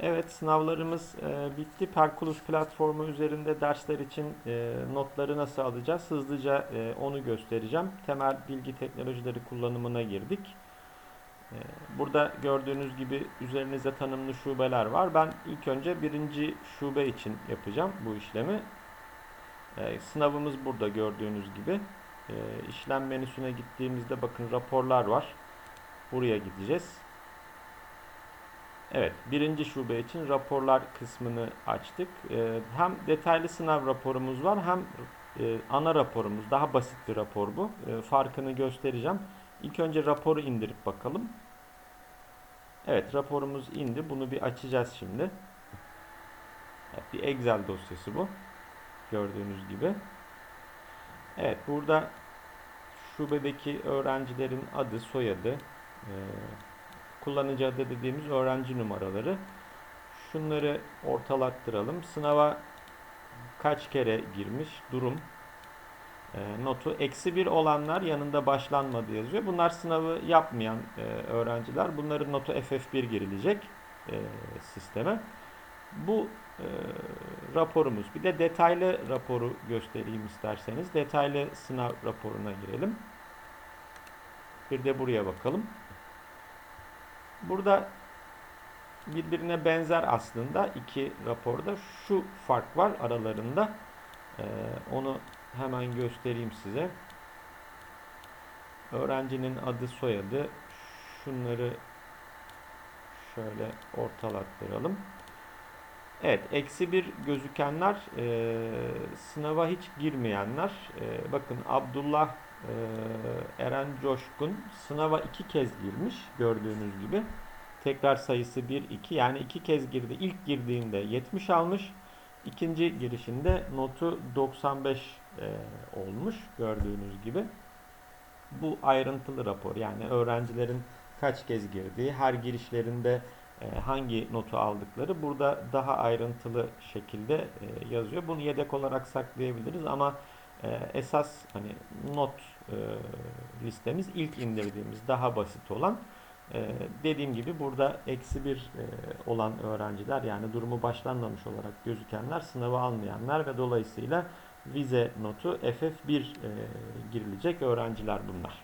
Evet, sınavlarımız e, bitti. Perkulus platformu üzerinde dersler için e, notları nasıl alacağız? Hızlıca e, onu göstereceğim. Temel bilgi teknolojileri kullanımına girdik. E, burada gördüğünüz gibi üzerinizde tanımlı şubeler var. Ben ilk önce birinci şube için yapacağım bu işlemi. E, sınavımız burada gördüğünüz gibi. E, işlem menüsüne gittiğimizde bakın raporlar var. Buraya gideceğiz. Evet, birinci şube için raporlar kısmını açtık. Ee, hem detaylı sınav raporumuz var hem e, ana raporumuz. Daha basit bir rapor bu. Ee, farkını göstereceğim. İlk önce raporu indirip bakalım. Evet, raporumuz indi. Bunu bir açacağız şimdi. Evet, bir Excel dosyası bu. Gördüğünüz gibi. Evet, burada şubedeki öğrencilerin adı, soyadı, e, kullanıcı adı dediğimiz öğrenci numaraları. Şunları ortalattıralım. Sınava kaç kere girmiş durum e, notu. Eksi bir olanlar yanında başlanmadı yazıyor. Bunlar sınavı yapmayan e, öğrenciler. Bunların notu FF1 girilecek e, sisteme. Bu e, raporumuz. Bir de detaylı raporu göstereyim isterseniz. Detaylı sınav raporuna girelim. Bir de buraya bakalım. Burada birbirine benzer aslında iki raporda. Şu fark var aralarında. Ee, onu hemen göstereyim size. Öğrencinin adı soyadı. Şunları şöyle ortalattıralım. Evet, eksi bir gözükenler e, sınava hiç girmeyenler. E, bakın Abdullah e, Eren Coşkun sınava iki kez girmiş gördüğünüz gibi. Tekrar sayısı 1, 2 yani iki kez girdi. İlk girdiğinde 70 almış. İkinci girişinde notu 95 e, olmuş gördüğünüz gibi. Bu ayrıntılı rapor yani öğrencilerin kaç kez girdiği, her girişlerinde hangi notu aldıkları burada daha ayrıntılı şekilde e, yazıyor. Bunu yedek olarak saklayabiliriz ama e, esas hani not listemiz ilk indirdiğimiz daha basit olan dediğim gibi burada eksi bir olan öğrenciler yani durumu başlanmamış olarak gözükenler sınavı almayanlar ve dolayısıyla vize notu FF1 girilecek öğrenciler bunlar.